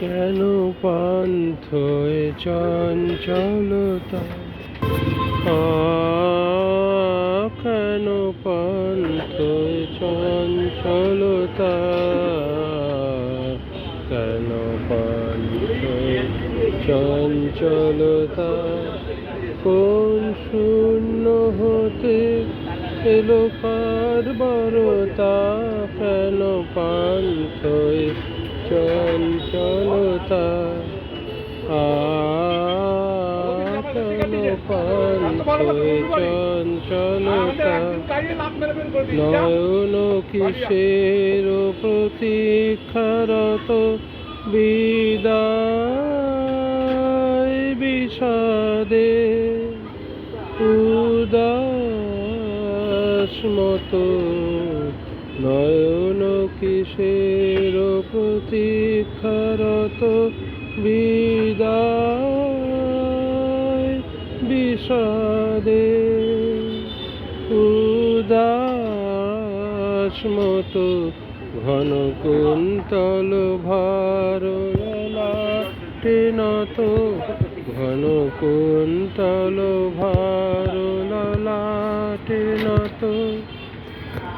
কেন পান্থয় চঞ্চলতা? কেন পান্থয় চঞ্চলতা? কেন পান্থয় চঞ্চলতা? কোন শূন্য হতে এলো কারবারতা কেন পান্থয় চঞ্চলতা চঞ্চলতা নয়ন কিসের প্রতীক্ষারত বিদায় বিষাদে উদাস মতো। নয়ন কিসের প্রতীক্ষারত বিদায়, বিষাদে উদাস মতো ঘন কুন্তল ভারলাটে নত, ঘন কুন্তল ভারলাটে নত।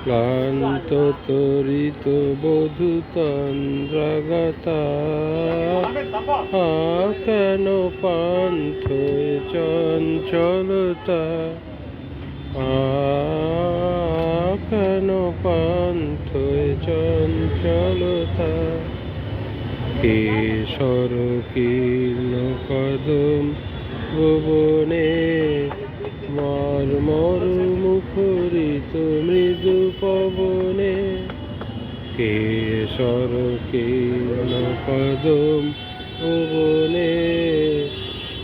ক্লান্ত তরিত বধূ তন্দ্রাগতা কেন পান্থ চঞ্চলতা? কেন পান্থ চঞ্চলতা? কেশর কীর্ণ কদম ভুবনে মর মর মুখরিত মৃদু পবনে কেশর কীর্ণ কদম ভুবনে?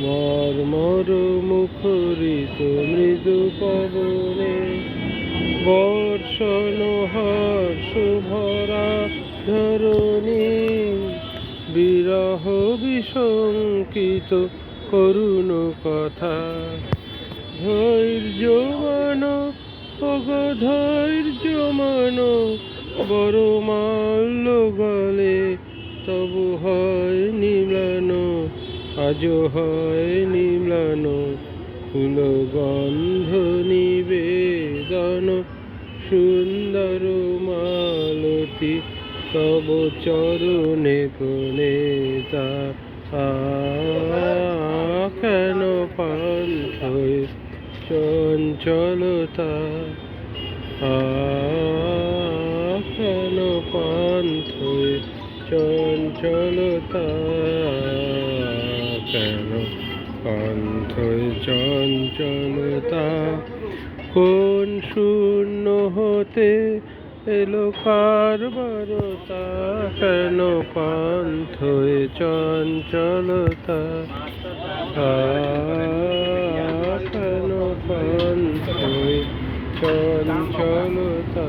মর মর মুখরিত মৃদু পবনে। বর্ষণ হর্ষ ভরা ধরণী। বিরহ বিশঙ্কিত করুণ কথা। ধৈর্য মান ধৈর্য মান বড় মাল্য গলে তবু হয় নিম্লান আজ হয় নিম্লান ফুল গন্ধ নিবেদন, সুন্দর মালতী, তব চরণে প্রণেতা আ কেন পান্থয় চঞ্চলতা পান্থয় চঞ্চলতা কেন পান্থয় চঞ্চলতা, কোন শূন্য হতে এলো কারবারতা কেন পান্থয় চঞ্চলতা? কেন পান্থয় চঞ্চলতা?